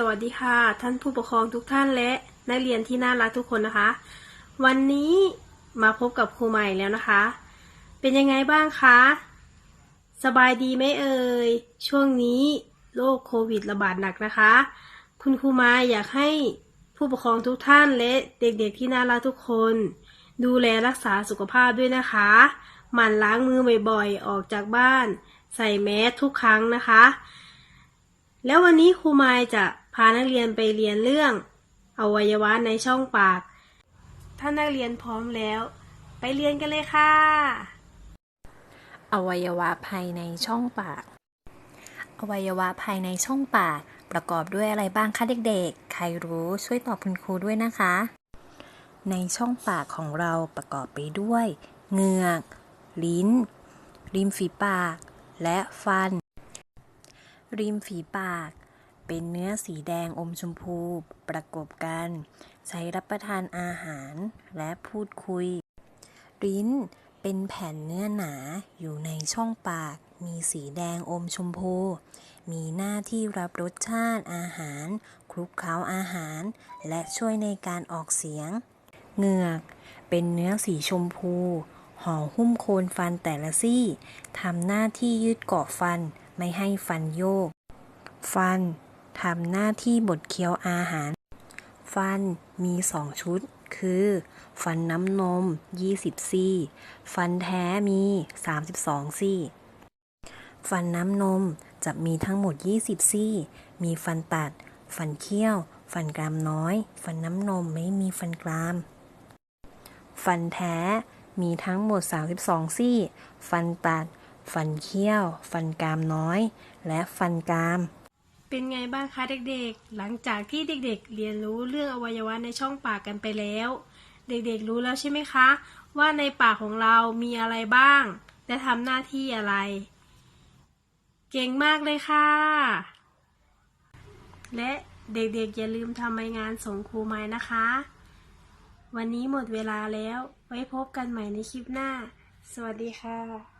สวัสดีค่ะ ท่านผู้ปกครองทุกท่านและนักเรียนที่น่ารักทุกคนนะคะ วันนี้มาพบกับครูใหม่แล้วนะคะ เป็นยังไงบ้างคะ สบายดีไหมเอ่ยช่วงนี้โรคโควิดระบาดหนักนะคะ คุณครูม้อยากให้ผู้ปกครองทุกท่านและเด็กๆที่น่ารักทุกคน ดูแลรักษาสุขภาพด้วยนะคะ หมั่นล้างมือบ่อยๆ ออกจากบ้าน ใส่แมสทุกครั้งนะคะแล้ววันนี้ครูไมายจะานักเรียนไปเรียนเรื่อง อวัยวะในช่องปาก ถ้านักเรียนพร้อมแล้ว ไปเรียนกันเลยค่ะ อวัยวะภายในช่องปาก อวัยวะภายในช่องปาก ประกอบด้วยอะไรบ้างคะเด็กๆ ใครรู้ช่วยตอบคุณครูด้วยนะคะ ในช่องปากของเราประกอบไปด้วยเหงือก ลิ้น ริมฝีปาก และฟัน ริมฝีปาก เป็นเนื้อสีแดงอมชมพูประกบกัน ใช้รับประทานอาหารและพูดคุย ลิ้นเป็นแผ่นเนื้อหนาอยู่ในช่องปาก มีสีแดงอมชมพู มีหน้าที่รับรสชาติอาหาร คลุกเคล้าอาหาร และช่วยในการออกเสียง เหงือก เป็นเนื้อสีชมพูห่อหุ้มโคนฟันแต่ละซี่ทำหน้าที่ยืดเกาะฟันไม่ให้ฟันโยก ฟัน ทำหน้าที่บดเคี้ยวอาหาร ฟันมีสองชุด คือ ฟันน้ำนม 20 ซี่ ฟันแท้มี 32 ซี่ ฟันน้ำนมจะมีทั้งหมด 20 ซี่ มีฟันตัด ฟันเคี้ยว ฟันกรามน้อย ฟันน้ำนมไม่มีฟันกราม ฟันแท้มีทั้งหมด 32 ซี่ ฟันตัด ฟันเคี้ยว ฟันกรามน้อย และฟันกราม เป็นไงบ้างคะเด็กๆ หลังจากที่เด็กๆ เรียนรู้เรื่องอวัยวะในช่องปากกันไปแล้ว เด็กๆ รู้แล้วใช่ไหมคะ ว่าในปากของเรามีอะไรบ้าง และทำหน้าที่อะไร เก่งมากเลยค่ะ และเด็กๆ อย่าลืมทำใบงานส่งครูไม้นะคะ วันนี้หมดเวลาแล้ว ไว้พบกันใหม่ในคลิปหน้า สวัสดีค่ะ